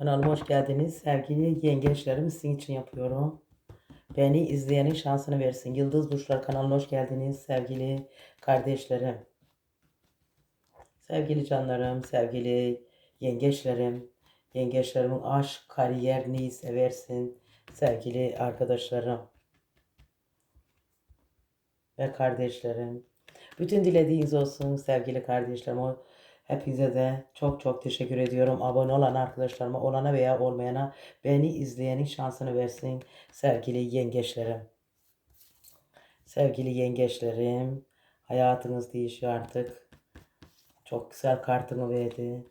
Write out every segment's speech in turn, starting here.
Kanalıma hoş geldiniz. Sevgili yengeçlerim sizin için yapıyorum. Beni izleyenin şansını versin. Yıldız Burçlar kanalına hoş geldiniz sevgili kardeşlerim. Sevgili canlarım, sevgili yengeçlerim. Yengeçlerimin aşk, kariyer neyi seversin sevgili arkadaşlarım ve kardeşlerim. Bütün dilediğiniz olsun sevgili kardeşlerim. O Hepinize de çok çok teşekkür ediyorum. Abone olan arkadaşlarıma, olana veya olmayana beni izleyenin şansını versin sevgili yengeçlerim. Sevgili yengeçlerim, hayatınız değişiyor artık. Çok güzel kartımı verdi.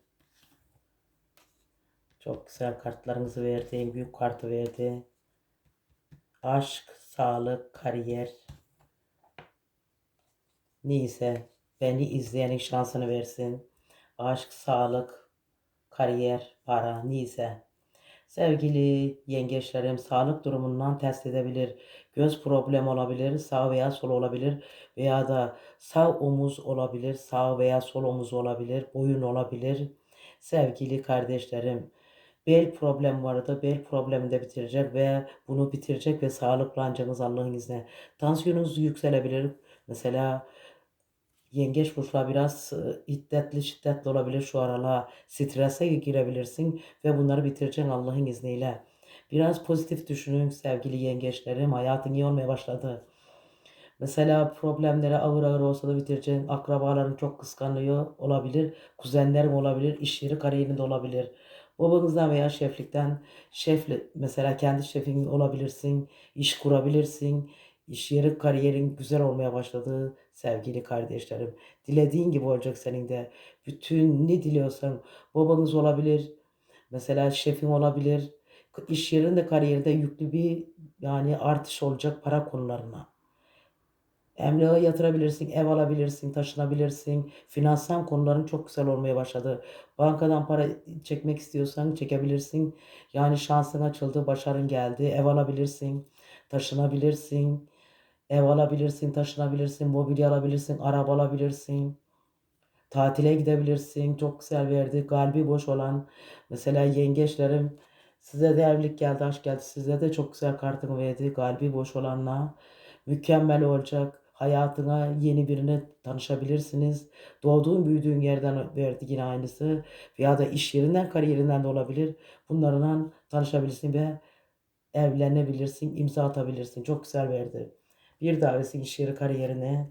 Çok güzel kartlarınızı verdi. Büyük kartı verdi. Aşk, sağlık, kariyer. Neyse beni izleyenin şansını versin. Aşk, sağlık, kariyer, para neyse. Sevgili yengeçlerim sağlık durumundan test edebilir. Göz problemi olabilir, sağ veya sol olabilir veya da sağ omuz olabilir, sağ veya sol omuz olabilir, boyun olabilir. Sevgili kardeşlerim, bel problem vardı. Bel problemini de bitirecek ve bunu bitirecek ve sağlıklanacağınız Allah'ın izniyle. Tansiyonunuz yükselebilir. Mesela Yengeç burçlar biraz hiddetli şiddetli olabilir şu aralar. Strese girebilirsin ve bunları bitireceksin Allah'ın izniyle. Biraz pozitif düşünün sevgili yengeçlerim. Hayatın iyi olmaya başladı. Mesela problemlere ağır ağır olsa da bitireceksin. Akrabaların çok kıskanıyor olabilir. Kuzenlerin olabilir. iş yeri kariyerinde olabilir. Babanızdan veya şeflikten şefle mesela kendi şefin olabilirsin. iş kurabilirsin. İş yeri kariyerin güzel olmaya başladı sevgili kardeşlerim. Dilediğin gibi olacak senin de. Bütün ne diliyorsan babanız olabilir. Mesela şefin olabilir. İş yerinde kariyerde yüklü bir yani artış olacak para konularına. Emlağa yatırabilirsin, ev alabilirsin, taşınabilirsin. Finansal konuların çok güzel olmaya başladı. Bankadan para çekmek istiyorsan çekebilirsin. Yani şansın açıldı, başarın geldi, ev alabilirsin, taşınabilirsin. Ev alabilirsin, taşınabilirsin, mobilya alabilirsin, araba alabilirsin. Tatile gidebilirsin. Çok güzel verdi. Kalbi boş olan mesela yengeçlerim size de evlilik geldi, aşk geldi. Size de çok güzel kartını verdi. Kalbi boş olanla mükemmel olacak. Hayatına yeni birine tanışabilirsiniz. Doğduğun, büyüdüğün yerden verdi yine aynısı. Veya da iş yerinden, kariyerinden de olabilir. Bunlarla tanışabilirsin ve evlenebilirsin, imza atabilirsin. Çok güzel verdi. Bir davetsin iş yeri kariyerine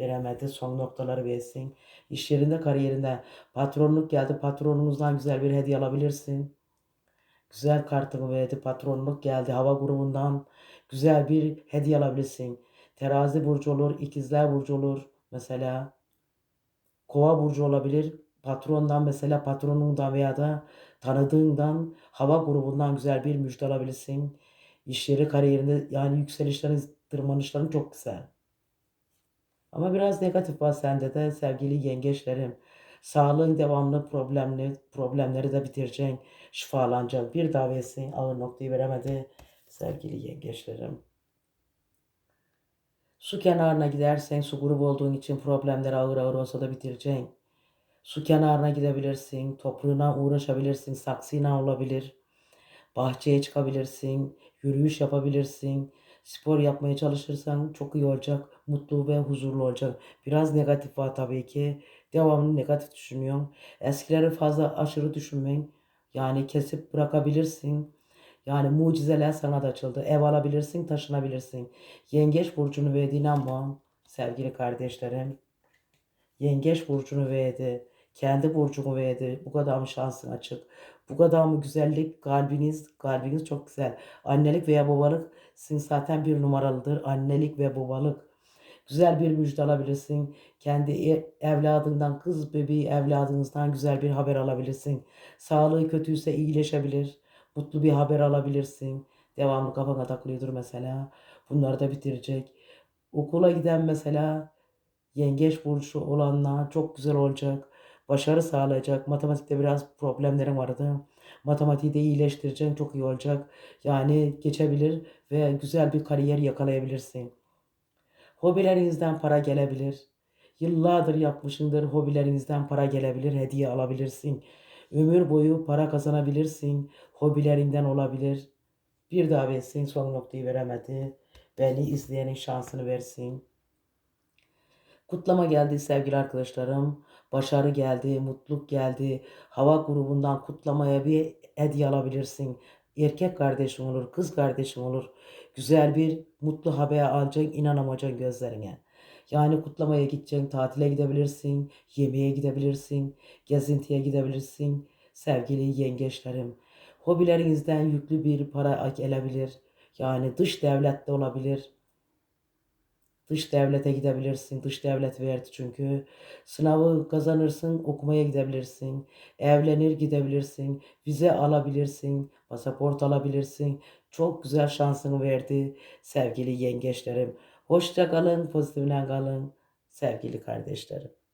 veremedi. Son noktaları versin. İş yerinde kariyerinde patronluk geldi. Patronunuzdan güzel bir hediye alabilirsin. Güzel kartımı verdi. Patronluk geldi. Hava grubundan güzel bir hediye alabilirsin. Terazi burcu olur. ikizler burcu olur. Mesela kova burcu olabilir. Patrondan mesela patronundan veya da tanıdığından hava grubundan güzel bir müjde alabilirsin. İş yeri kariyerinde yani yükselişlerin tırmanışların çok güzel. Ama biraz negatif var sende de sevgili yengeçlerim. Sağlığın devamlı problemli, problemleri de bitireceksin. Şifalanacaksın. Bir davesi ağır noktayı veremedi sevgili yengeçlerim. Su kenarına gidersen su grubu olduğun için problemleri ağır ağır olsa da bitireceksin. Su kenarına gidebilirsin, toprağına uğraşabilirsin, saksıyla olabilir. Bahçeye çıkabilirsin, yürüyüş yapabilirsin. Spor yapmaya çalışırsan çok iyi olacak. Mutlu ve huzurlu olacak. Biraz negatif var tabii ki. Devamlı negatif düşünüyorum. Eskileri fazla aşırı düşünmeyin. Yani kesip bırakabilirsin. Yani mucizeler sana da açıldı. Ev alabilirsin, taşınabilirsin. Yengeç burcunu verdiğine ama sevgili kardeşlerim. Yengeç burcunu verdi. Kendi burcumu verdi. Bu kadar mı şansın açık? Bu kadar mı güzellik? Kalbiniz, kalbiniz çok güzel. Annelik veya babalık sizin zaten bir numaralıdır. Annelik ve babalık. Güzel bir müjde alabilirsin. Kendi e- evladından, kız bebeği evladınızdan güzel bir haber alabilirsin. Sağlığı kötüyse iyileşebilir. Mutlu bir haber alabilirsin. Devamlı kafana takılıyordur mesela. Bunları da bitirecek. Okula giden mesela yengeç burcu olanlar çok güzel olacak. Başarı sağlayacak. Matematikte biraz problemlerim vardı. Matematiği de iyileştireceksin. Çok iyi olacak. Yani geçebilir ve güzel bir kariyer yakalayabilirsin. Hobilerinizden para gelebilir. Yıllardır yapmışındır hobilerinizden para gelebilir. Hediye alabilirsin. Ömür boyu para kazanabilirsin. Hobilerinden olabilir. Bir daha versin son noktayı veremedi. Beni izleyenin şansını versin. Kutlama geldi sevgili arkadaşlarım. Başarı geldi, mutluluk geldi. Hava grubundan kutlamaya bir hediye alabilirsin. Erkek kardeşin olur, kız kardeşin olur. Güzel bir mutlu haber alacaksın, inanamayacaksın gözlerine. Yani kutlamaya gideceksin, tatile gidebilirsin, yemeğe gidebilirsin, gezintiye gidebilirsin. Sevgili yengeçlerim, hobilerinizden yüklü bir para gelebilir. Yani dış devlette olabilir. Dış devlete gidebilirsin. Dış devlet verdi çünkü. Sınavı kazanırsın, okumaya gidebilirsin. Evlenir gidebilirsin. Vize alabilirsin. Pasaport alabilirsin. Çok güzel şansını verdi sevgili yengeçlerim. Hoşça kalın, pozitifle kalın sevgili kardeşlerim.